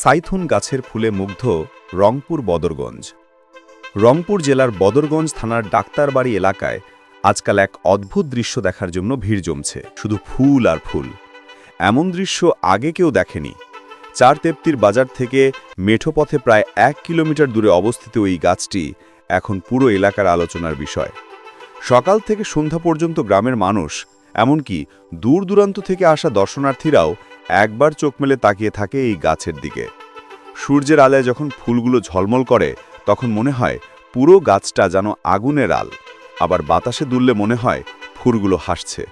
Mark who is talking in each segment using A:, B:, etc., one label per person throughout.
A: সাইথুন গাছের ফুলে মুগ্ধ রংপুর বদরগঞ্জ। রংপুর জেলার বদরগঞ্জ থানার ডাক্তারবাড়ি এলাকায় আজকাল এক অদ্ভুত দৃশ্য দেখার জন্য ভিড় জমছে। শুধু ফুল আর ফুল। এমন দৃশ্য আগে কেউ দেখেনি। চার তেপ্তির বাজার থেকে মেঠোপথে প্রায় এক কিলোমিটার দূরে অবস্থিত এই গাছটি এখন পুরো এলাকার আলোচনার বিষয়। সকাল থেকে সন্ধ্যা পর্যন্ত গ্রামের মানুষ, এমনকি দূর দূরান্ত থেকে আসা দর্শনার্থীরাও একবার চোখ মেলে তাকিয়ে থাকে এই গাছের দিকে। সূর্যের আলোয় যখন ফুলগুলো ঝলমল করে, তখন মনে হয় পুরো গাছটা যেন আগুনের আল। আবার বাতাসে দুললে মনে হয় ফুলগুলো হাসছে।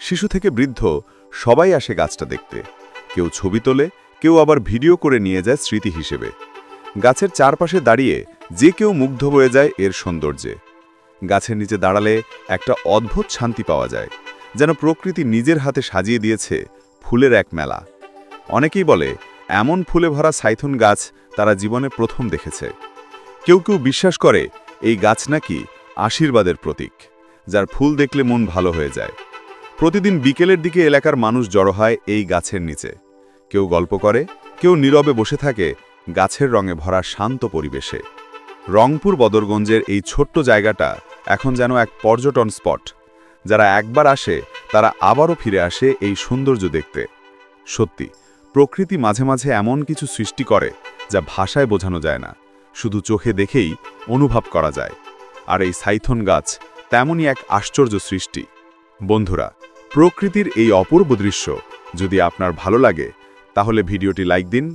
A: শিশু থেকে বৃদ্ধ সবাই আসে গাছটা দেখতে। কেউ ছবি তোলে, কেউ আবার ভিডিও করে নিয়ে যায় স্মৃতি হিসেবে। গাছের চারপাশে দাঁড়িয়ে যে কেউ মুগ্ধ হয়ে যায় এর সৌন্দর্যে। গাছের নিচে দাঁড়ালে একটা অদ্ভুত শান্তি পাওয়া যায়, যেন প্রকৃতি নিজের হাতে সাজিয়ে দিয়েছে ফুলের এক মেলা। অনেকেই বলে, এমন ফুলে ভরা সাইথুন গাছ তারা জীবনে প্রথম দেখেছে। কেউ কেউ বিশ্বাস করে, এই গাছ নাকি আশীর্বাদের প্রতীক, যার ফুল দেখলে মন ভালো হয়ে যায়। প্রতিদিন বিকেলের দিকে এলাকার মানুষ জড়ো হয় এই গাছের নিচে। কেউ গল্প করে, কেউ নীরবে বসে থাকে গাছের রঙে ভরা শান্ত পরিবেশে। রংপুর বদরগঞ্জের এই ছোট্ট জায়গাটা এখন যেন এক পর্যটন স্পট, যারা একবার আসে তারা আবারও ফিরে আসে এই সৌন্দর্য দেখতে। সত্যি, প্রকৃতি মাঝে মাঝে এমন কিছু সৃষ্টি করে যা ভাষায় বোঝানো যায় না, শুধু চোখে দেখেই অনুভব করা যায়। আর এই সাইথন গাছ তেমনই এক আশ্চর্য সৃষ্টি। বন্ধুরা, প্রকৃতির এই অপূর্ব দৃশ্য যদি আপনার ভালো লাগে, তাহলে ভিডিওটি লাইক দিন,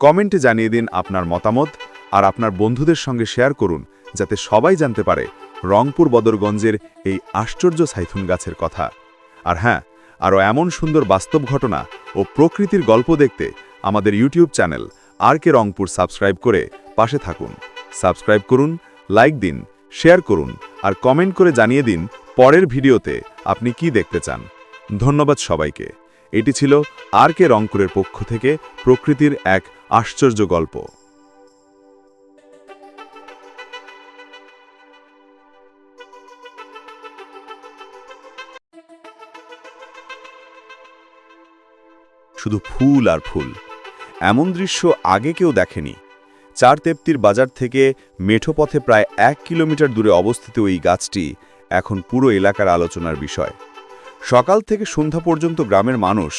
A: কমেন্টে জানিয়ে দিন আপনার মতামত আর আপনার বন্ধুদের সঙ্গে শেয়ার করুন যাতে সবাই জানতে পারে রংপুর বদরগঞ্জের এই আশ্চর্য সাইথুন গাছের কথা। আর হ্যাঁ আরও এমন সুন্দর বাস্তব ঘটনা ও প্রকৃতির গল্প দেখতে আমাদের YouTube channel R K Rangpur subscribe করে পাশে থাকুন। সাবস্ক্রাইব করুন, লাইক দিন, শেয়ার করুন আর কমেন্ট করে জানিয়ে দিন পরের ভিডিওতে আপনি কি দেখতে চান। ধন্যবাদ সবাইকে। এটি ছিল আর কে রংপুরের পক্ষ থেকে প্রকৃতির এক আশ্চর্য গল্প। শুধু ফুল আর ফুল। এমন দৃশ্য আগে কেউ দেখেনি। চার তেপ্তির বাজার থেকে মেঠো পথে প্রায় এক কিলোমিটার দূরে অবস্থিত এই গাছটি এখন পুরো এলাকার আলোচনার বিষয়। সকাল থেকে সন্ধ্যা পর্যন্ত গ্রামের মানুষ,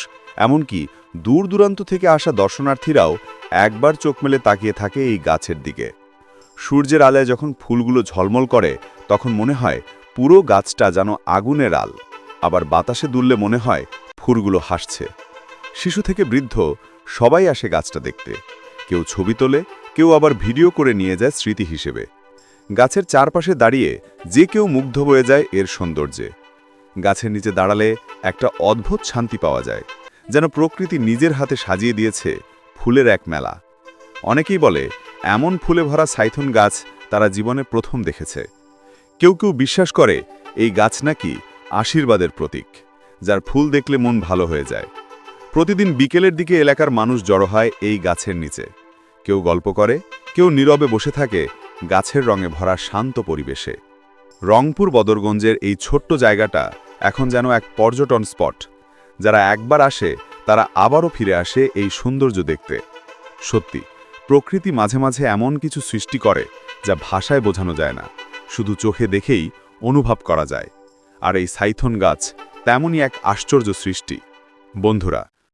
A: এমনকি দূর দূরান্ত থেকে আসা দর্শনার্থীরাও একবার চোখ মেলে তাকিয়ে থাকে এই গাছের দিকে। সূর্যের আলোয় যখন ফুলগুলো ঝলমল করে, তখন মনে হয় পুরো গাছটা যেন আগুনের আল। আবার বাতাসে দুললে মনে হয় ফুলগুলো হাসছে। শিশু থেকে বৃদ্ধ সবাই আসে গাছটা দেখতে। কেউ ছবি তোলে, কেউ আবার ভিডিও করে নিয়ে যায় স্মৃতি হিসেবে। গাছের চারপাশে দাঁড়িয়ে যে কেউ মুগ্ধ হয়ে যায় এর সৌন্দর্যে। গাছের নিচে দাঁড়ালে একটা অদ্ভুত শান্তি পাওয়া যায়, যেন প্রকৃতি নিজের হাতে সাজিয়ে দিয়েছে ফুলের এক মেলা। অনেকেই বলে, এমন ফুলে ভরা সাইথুন গাছ তারা জীবনে প্রথম দেখেছে। কেউ কেউ বিশ্বাস করে, এই গাছ নাকি আশীর্বাদের প্রতীক, যার ফুল দেখলে মন ভালো হয়ে যায়। প্রতিদিন বিকেলের দিকে এলাকার মানুষ জড়ো হয় এই গাছের নিচে। কেউ গল্প করে, কেউ নীরবে বসে থাকে গাছের রঙে ভরা শান্ত পরিবেশে। রংপুর বদরগঞ্জের এই ছোট্ট জায়গাটা এখন যেন এক পর্যটন স্পট। যারা একবার আসে, তারা আবারও ফিরে আসে এই সৌন্দর্য দেখতে। সত্যি, প্রকৃতি মাঝে মাঝে এমন কিছু সৃষ্টি করে যা ভাষায় বোঝানো যায় না। শুধু চোখে দেখেই অনুভব করা যায়। আর এই সাইথন গাছ তেমনই এক আশ্চর্য সৃষ্টি। বন্ধুরা